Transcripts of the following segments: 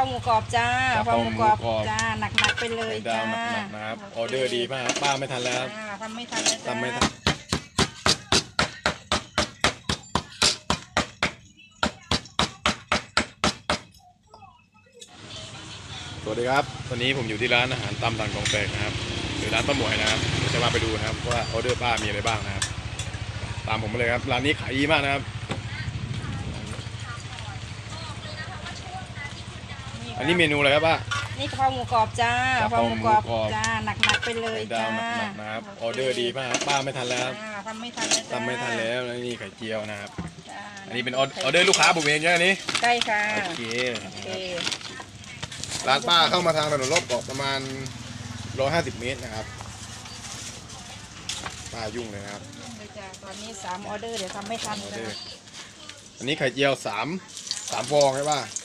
ราหมูกรอบจ้ากะกะเพเพราราหหมูมูกกรรออบบจ้าหนักๆไปเลยไข่ดาจ้าวหนักๆนะครับโออเดอร์ดีมากครับป้าไม่ทันแล้วครับจ้าทำไม่ทันแล้วจ้าทำไม่ทันสวัสดีครับวันนี้ผมอยู่ที่ร้านอาหารตำสั่งของแปลกนะครับหรือร้านป้าหมวยนะครับเดี๋ยวจะมาไปดูนะครับว่าออเดอร์ป้ามีอะไรบ้างนะครับ ตามผมมาเลยครับร้านนี้ขายดีมากนะครับ อันนี้เมนูอะไรครับป้า นี่กะเพราหมูกรอบจ้ากะกะเพเพราราหหมูมูกกรรออบบจ้าหนักๆไปเลยไข่ดาจ้าวหนักๆนะครับโคออเดอร์ดีมากครับป้าไม่ทันแล้วครับจ้าทำไม่ทันแล้วจ้าทำไม่ทันแล้วแล้วนี่ไข่เจียวนะครับ จ้าอันนี้เป็นออออเดอร์ลูกค้าผมเองใช่ไหมอันนี้ใช่ค่ะโอเคโอเคร้านป้าเข้ามาทางถนนรอบเกาะประมาณ 150 เมตรนะครับป้ายุ่งเลยนะครับเลยจ้าตอนนี้สามออเดอร์เดี๋ยวทำไม่ทันออจ้าเดอร์อันนี้ไข่เจียว3 3ฟองใช่ป่ะตาย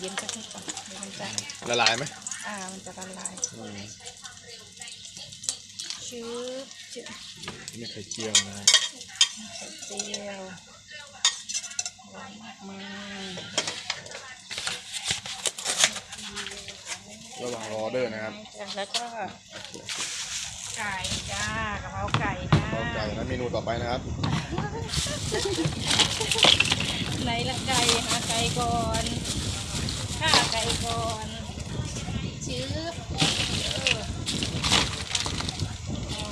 เลยมันเย็นสักนิดก่อนเดี๋ยวมันจะละลายไหมอ่ามันจะละลายอืมชื้อชื้อนี่ไข่เจียวนะครับไข่เจียววางมากมายระหว่างรอออเดอร์นะครับแล้วก็ไก่จ้ากะเพราไก่จ้า รอไก่นะเมนูต่อไปนะครับ ไหนละไก่หาไก่ก่อน ฆ่าไก่ก่อนชื้อเออเอา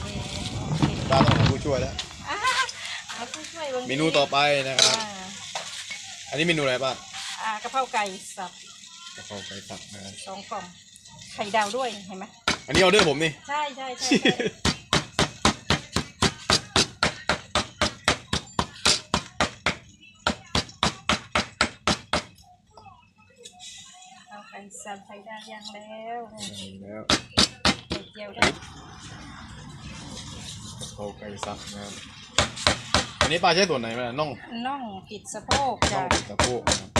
ไก่ป้าต้องหาผู้ช่วยแล้วอ่าเอาผู้ช่วยบางทีเมนูต่อไปนะครับ อ่าอันนี้เมนูอะไรป้าอ่ากะเพราไก่สับกะเพราไก่สับนะครับสองกล่องไข่ดาวด้วยเห็นไหมอันนี้ออเดอร์ผมนี่ ใช่ใช่ใช่ใช่ เอาไก่สับไข่ดาวยังแล้วแล้วไข่เจียวด้วยกะเพราไก่สับนะครับอันนี้ป้าใช้ส่วนไหนมาน่องน่องติดสะโพกน่จ้ะองติดสะโพกนะครับ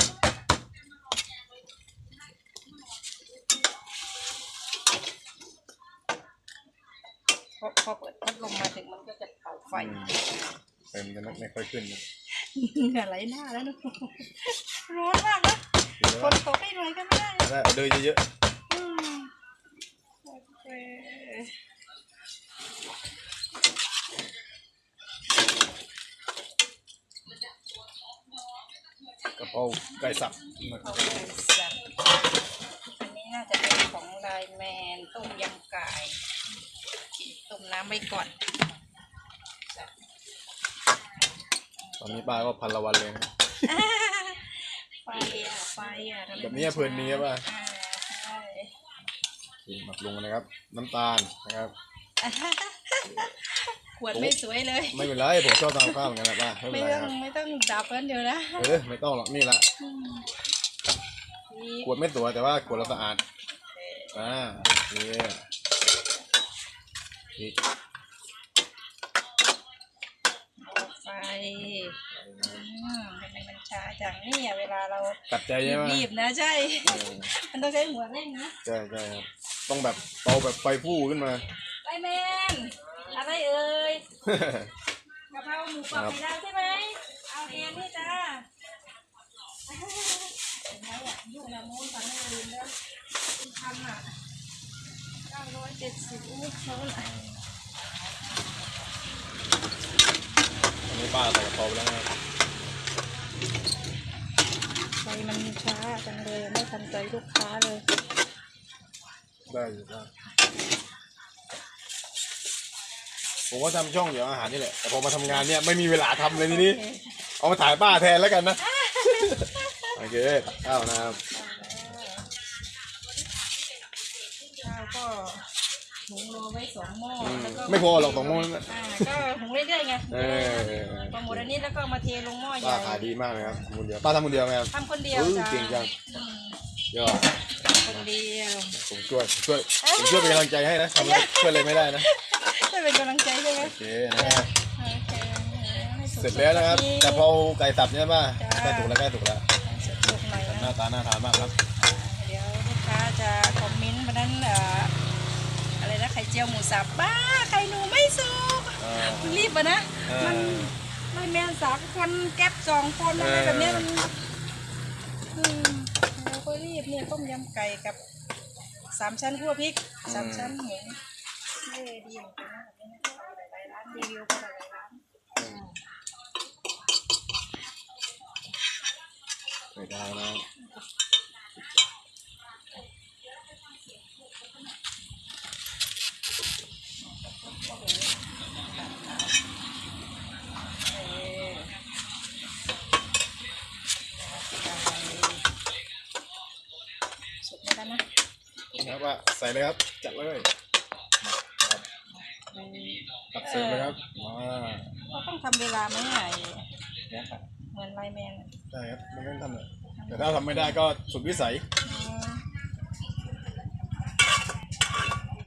พอพอเปิดพัดลมมาถึงมันก็จะเป่าไฟเต็มจะไม่ค่อยขึ้นนะ เหงื่อไหลหน้าแล้วนะร้อนมากนะ เดี๋ยวฝนตกให้หน่อยก็ไม่ได้นะได้ออเดอร์เยอะอืมโอเคๆกะเพราไก่สับนะครับเอาไก่สับอันนี้น่าจะเป็นของไลน์แมนต้มยำไก่ต้มน้ำไว้ก่อนตอนนี้ป้าก็พันละวันเลยนะ ไฟอะไฟอะทำไมแบบนี้เพลินนี้ป่ะ อ่าใช่หมักลงนะครับ น้ำตาลนะครับ ขวดไม่สวยเลย ไม่เป็นไรผมชอบทำข้าวเหมือนกันแหละป้าไม่เป็ไม่นไรต้อคงรับไม่ต้องดับกันเดี๋ยวนะเออไม่ต้องหรอกนี่แหละนี่ขวดไม่สวยแต่ว่าขวดเราสะอาดอ่าโอเคพริกไฟ อืมทำไมมันช้าจังนี่อะเวลาเรากัดใจใช่ไหมรีบๆนะใช่ เออมันต้องใช้หัวเร่งนะใช่ใช่ครับต้องแบบเตาแบบไฟฟู่ขึ้นมาไลน์แมนอะไรเอ่ยกะเพราหมูกรอบไข่ดาวใช่ไหมเอาเองนี่จ้าเห็นไหมอะยุ่งละมูนฟังไม่ลืมแล้วคุณทำอะเก้าร้อยเจ็ดสิบอู้เขาละอั นนี้ป้าใส่กระเพราไปแล้วนะครับไฟมันช้าจังเลยไม่ทันใจลูกค้าเลยได้อยู่ป้าผมก็ทำช่องเดี๋ยวอาหารนี่แหละ แต่พอมาทำงานเนี่ยไม่มีเวลาทำเลยทีนี้เอามาถ่ายป้าแทนแล้วกันนะ โอเคตักข้าวนะครับ หุงรอไว้สองหม้ออืมแล้วก็ไม่พอหรอกสองโมงนั้นอ่าก็หุงเรื่อยๆไงเออพอหมดอันนี้แล้วก็มาเทลงหม้อใหป้าญ่ขายดีมากเลยครับคนเดียวป้าทำคนเดียวไหมครับ ทำคนเดียวเออจ้าเก่งจัง อืมยอดคนเดียวผมช่วยผมช่วยผมช่วยเป็นกำลังใจให้นะทำอะไรช่วยอะไรไม่ได้นะจะเป็นกำลังใจใช่ไหมโอเคนะครับโอเคให้สุกๆเสร็จแล้วนะครับสักทีกะเพราไก่สับใช่ป่ะจ้าใกล้ถูกแล้วใกล้ถูกแล้วสุกๆหน่อยหน้านะตาน่าทานมากครับ เดี๋ยวลูกค้าจะคอมเมนต์วันนั้นเอ่อ อะไรนะไข่เจียวหมูสับบ้าไข่หนูไม่สุกเออรีบอะนะเออ มันไม่แมนสามคนแก๊ปสองคนอะไรแบบเนี้ยมันอืมเนี่ยต้มยำไก่กับสามชั้นคั่วพริกสามชั้นหมูเท่ดีเหมือนกันนะแบบนี้นะหลายๆร้านรีวิวก็หลายๆร้านไม่ได้นะ เออสุด แล้วนะนะครับว่าใส่เลยครับ จัดเลยครับตักเสิร์ฟเลยครับมาเราต้องทำเวลาไหมไงเหมือนไลน์แมนอะใช่ครับไม่ต้องทำเลยแต่ถ้าทำไม่ได้ก็สุดวิสัยอื